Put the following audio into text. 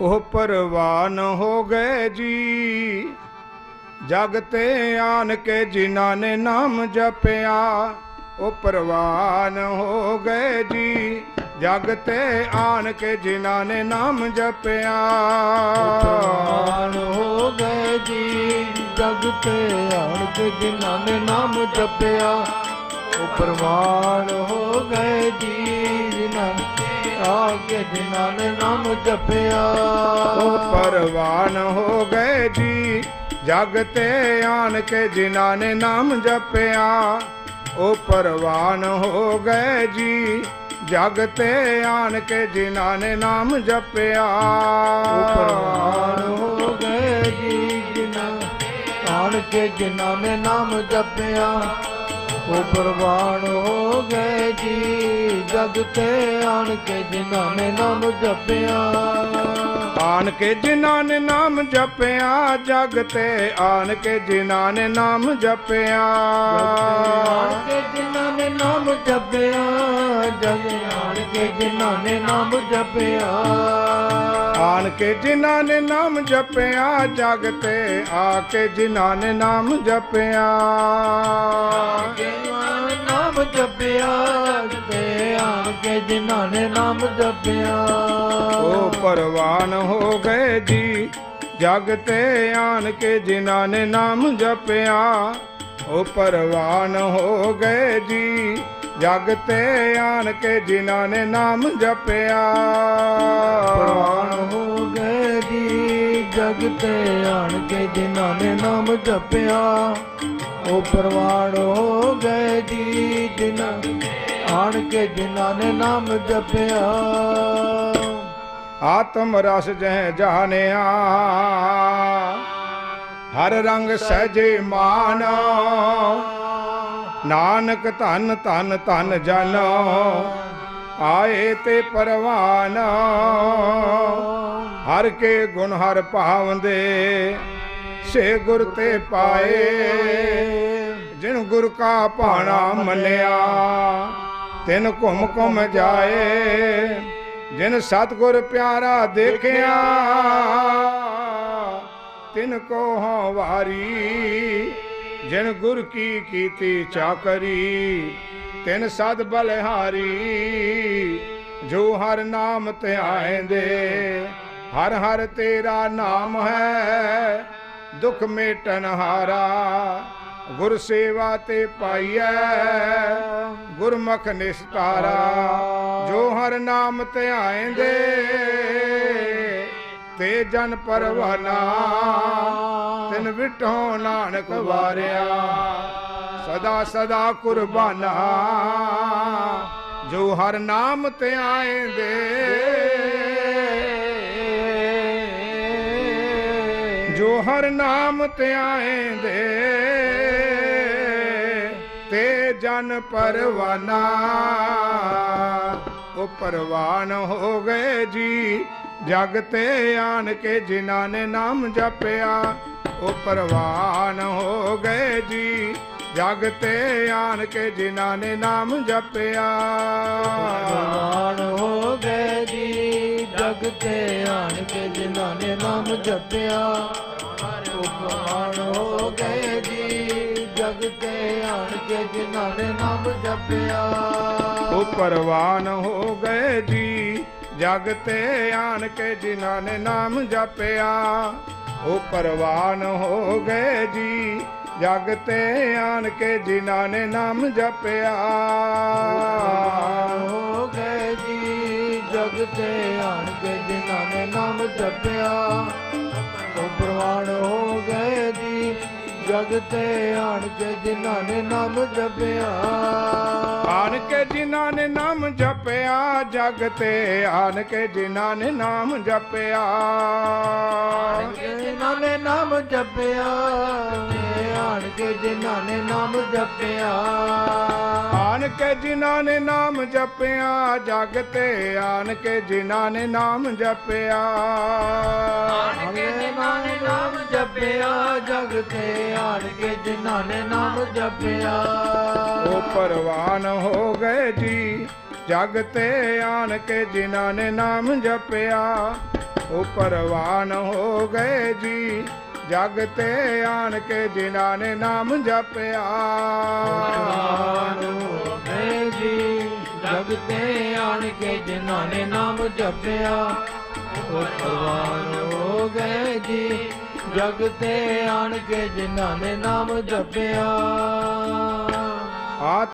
ਉਹ ਪਰਵਾਨ ਹੋ ਗਏ ਜੀ। ਜਗ ਤੇ ਆਨ ਕੇ ਜਿਨ੍ਹਾਂ ਨੇ ਨਾਮ ਜਪਿਆ, ਉਹ ਪਰਵਾਨ ਹੋ ਗਏ ਜੀ। ਜਗ ਤੇ ਆਨ ਕੇ ਜਿਨ੍ਹਾਂ ਨੇ ਨਾਮ ਜਪਿਆ। ਪ੍ਰਵਾਨ ਹੋ ਗਏ ਜੀ। ਜਗ ਤੇ ਆਣ ਕੇ ਜਿਨ੍ਹਾਂ ਨੇ ਨਾਮ ਜਪਿਆ, ਉਹ ਪ੍ਰਵਾਨ ਹੋ ਗਏ ਜੀ। ਨੇ ਆ ਕੇ ਜਿਨ੍ਹਾਂ ਨੇ ਨਾਮ ਜਪਿਆ। ਉਹ ਪਰਵਾਨ ਹੋ ਗਏ ਜੀ ਜਗ ਤੇ ਆਨ ਕੇ ਜਿਨ੍ਹਾਂ ਨੇ ਨਾਮ ਜਪਿਆ। ਉਹ ਪਰਵਾਨ ਹੋ ਗਏ ਜੀ ਜਗ ਤੇ ਆਨ ਕੇ ਜਿਨ੍ਹਾਂ ਨੇ ਨਾਮ ਜਪਿਆ। ਉਹ ਪ੍ਰਵਾਨ ਹੋ ਗਏ ਜੀ ਆਣ ਕੇ ਜਿਨ੍ਹਾਂ ਨੇ ਨਾਮ ਜਪਿਆ। ਉਹ ਪ੍ਰਵਾਨ ਹੋ ਗਏ ਜੀ ਜਗ ਤੇ ਆਣ ਕੇ ਜਿਨ੍ਹਾਂ ਨੇ ਨਾਮ ਜਪਿਆ। ਆਨ ਕੇ ਜਿਨ੍ਹਾਂ ਨੇ ਨਾਮ ਜਪਿਆ ਜਗ ਤੇ ਆਨ ਕੇ ਜਿਨ੍ਹਾਂ ਨੇ ਨਾਮ ਜਪਿਆ। ਆਣ ਕੇ ਜਿਨ੍ਹਾਂ ਨੇ ਨਾਮ ਜਪਿਆ ਜਗ ਆਣ ਕੇ ਜਿਨ੍ਹਾਂ ਨੇ ਨਾਮ ਜਪਿਆ। ਆਨ ਕੇ ਜਿਨ੍ਹਾਂ ਨੇ ਨਾਮ ਜਪਿਆ ਜਗ ਤੇ ਆ ਕੇ ਜਿਨ੍ਹਾਂ ਨੇ ਨਾਮ ਜਪਿਆ। ਨੇ ਨਾਮ ਜਪਿਆ ਤੇ ਆਣ ਕੇ ਜਿਨ੍ਹਾਂ ਨੇ ਨਾਮ ਜਪਿਆ। ਉਹ ਪਰਵਾਨ ਹੋ ਗਏ ਜੀ ਜਗ ਤੇ ਆਨ ਕੇ ਜਿਨ੍ਹਾਂ ਨੇ ਨਾਮ ਜਪਿਆ। ਉਹ ਪਰਵਾਨ ਹੋ ਗਏ ਜੀ ਜਗ ਤੇ ਆਨ ਕੇ ਜਿਨ੍ਹਾਂ ਨੇ ਨਾਮ ਜਪਿਆ। ਪ੍ਰਵਾਨ ਹੋ ਗਏ ਜੀ ਜਗ ਤੇ ਆਣ ਕੇ ਜਿਨ੍ਹਾਂ ਨੇ ਨਾਮ ਜਪਿਆ, ਉਹ ਪ੍ਰਵਾਨ ਹੋ ਗਏ ਜੀ ਜਿਨ੍ਹਾਂ ਆਣ ਕੇ ਜਿਨ੍ਹਾਂ ਨੇ ਨਾਮ ਜਪਿਆ। ਆਤਮ ਰਸ ਜਹ ਜਾਣਿਆ, ਹਰ ਰੰਗ ਸਹਿਜੇ ਮਾਨ ਨਾਨਕ ਧਨ ਧਨ ਧਨ ਜਨ ਆਏ ਤੇ ਪਰਵਾਨ। ਹਰ ਕੇ ਗੁਣ ਹਰ ਭਾਵੰਦੇ ਸੇ ਗੁਰ ਤੇ ਪਾਏ। ਜਿਨ ਗੁਰ ਕਾ ਭਾਣਾ ਮੰਨਿਆ, ਤਿਨ ਘੁੰਮ ਘੁੰਮ ਜਾਏ। ਜਿਨ ਸਤਗੁਰ ਪਿਆਰਾ ਦੇਖਿਆ, ਤਿਨ ਕੋ ਹਉ ਵਾਰੀ। ਜਿਨ ਗੁਰ ਕੀ ਕੀਤੀ ਚਾਕਰੀ, ਤਿਨ ਸਦ ਬਲਿਹਾਰੀ। ਜੋ ਹਰ ਨਾਮ ਧਿਆਏਂਦੇ ਹਰ ਹਰ ਤੇਰਾ ਨਾਮ ਹੈ। ਦੁਖ ਮੇਟਨ ਹਾਰਾ, ਗੁਰ ਸੇਵਾ ਤੇ ਪਾਈਐ, ਗੁਰਮੁਖ ਨਿਸਤਾਰਾ। ਜੋ ਹਰ ਨਾਮ ਧਿਆਏਂਦੇ ਤੇ ਜਨ ਪਰਵਾਨਾ, ਤਿਨ ਵਿਟੋ ਨਾਨਕ ਵਾਰਿਆ। ਸਦਾ ਸਦਾ ਕੁਰਬਾਨਾ। ਜੋ ਹਰ ਨਾਮ ਧਿਆਏਂਦੇ ਜੋ ਹਰ ਨਾਮ ਧਿਆਏਂਦੇ ਤੇ ਜਨ ਪਰਵਾਨਾ, ਉਹ ਪਰਵਾਨ ਹੋ ਗਏ ਜੀ। ਜਗ ਤੇ ਆਣ ਕੇ ਜਿਨ੍ਹਾਂ ਨੇ ਨਾਮ ਜਪਿਆ, ਉਹ ਪਰਵਾਨ ਹੋ ਗਏ ਜੀ। ਜਗ ਤੇ ਆਣ ਕੇ ਜਿਨ੍ਹਾਂ ਨੇ ਨਾਮ ਜਪਿਆ। ਪ੍ਰਵਾਨ ਹੋ ਗਏ ਜੀ ਜਗ ਤੇ ਆਣ ਕੇ ਜਿਨ੍ਹਾਂ ਨੇ ਨਾਮ ਜਪਿਆ। ਪ੍ਰਵਾਨ ਹੋ ਗਏ ਜੀ ਜਗ ਤੇ ਆਣ ਕੇ ਜਿਨ੍ਹਾਂ ਨੇ ਨਾਮ ਜਪਿਆ। ਉਹ ਪਰਵਾਨ ਹੋ ਗਏ ਜੀ ਜਗ ਤੇ ਆਣ ਕੇ ਜਿਨ੍ਹਾਂ ਨੇ ਨਾਮ ਜਪਿਆ। ਉਹ ਪਰਵਾਨ ਹੋ ਗਏ ਜੀ ਜਗ ਤੇ ਆਣ ਕੇ ਜਿਨ੍ਹਾਂ ਨੇ ਨਾਮ ਜਪਿਆ। ਹੋ ਗਏ ਜੀ ਜਗ ਤੇ ਆਣ ਕੇ ਜਿਨ੍ਹਾਂ ਨੇ ਨਾਮ ਜਪਿਆ। ਉਹ ਪ੍ਰਵਾਨ ਹੋ ਗਏ ਜੀ ਜਗ ਤੇ ਆਣ ਕੇ ਜਿਨ੍ਹਾਂ ਨੇ ਨਾਮ ਜਪਿਆ। ਆਣ ਕੇ ਜਿਨ੍ਹਾਂ ਨੇ ਨਾਮ ਜਪਿਆ ਜਗ ਤੇ ਆਣ ਕੇ ਜਿਨ੍ਹਾਂ ਨੇ ਨਾਮ ਜਪਿਆ। ਜਿਨ੍ਹਾਂ ਨੇ ਨਾਮ ਜਪਿਆ। ਆਣ ਕੇ ਜਿਨ੍ਹਾਂ ਨੇ ਨਾਮ ਜਪਿਆ। ਆਣ ਕੇ ਜਿਨ੍ਹਾਂ ਨੇ ਨਾਮ ਜਪਿਆ ਜਗ ਤੇ ਆਣ ਕੇ ਜਿਨ੍ਹਾਂ ਨੇ ਨਾਮ ਜਪਿਆ। ਆਣ ਕੇ ਜਿਨ੍ਹਾਂ ਨੇ ਨਾਮ ਜਪਿਆ ਜਗ ਤੇ ਆਣ ਕੇ ਜਿਨ੍ਹਾਂ ਨੇ ਨਾਮ ਜਪਿਆ। ਉਹ ਪਰਵਾਨ ਹੋ ਗਏ ਜੀ ਜਗ ਤੇ ਆਣ ਕੇ ਜਿਨ੍ਹਾਂ ਨੇ ਨਾਮ ਜਪਿਆ। ਉਹ ਪਰਵਾਨ ਹੋ ਗਏ ਜੀ ਜਗ ਤੇ ਆਣ ਕੇ ਜਿਨ੍ਹਾਂ ਨੇ ਨਾਮ ਜਪਿਆ। ਪਰਵਾਨ ਜੀ, ਜਗ ਤੇ ਆਣ ਕੇ ਜਿਨ੍ਹਾਂ ਨੇ ਨਾਮ ਜਪਿਆ। ਉਹ ਪਰਵਾਨ ਹੋ ਗਏ ਜੀ, ਜਗ ਤੇ ਆਣ ਕੇ ਜਿਨ੍ਹਾਂ ਨੇ ਨਾਮ ਜਪਿਆ।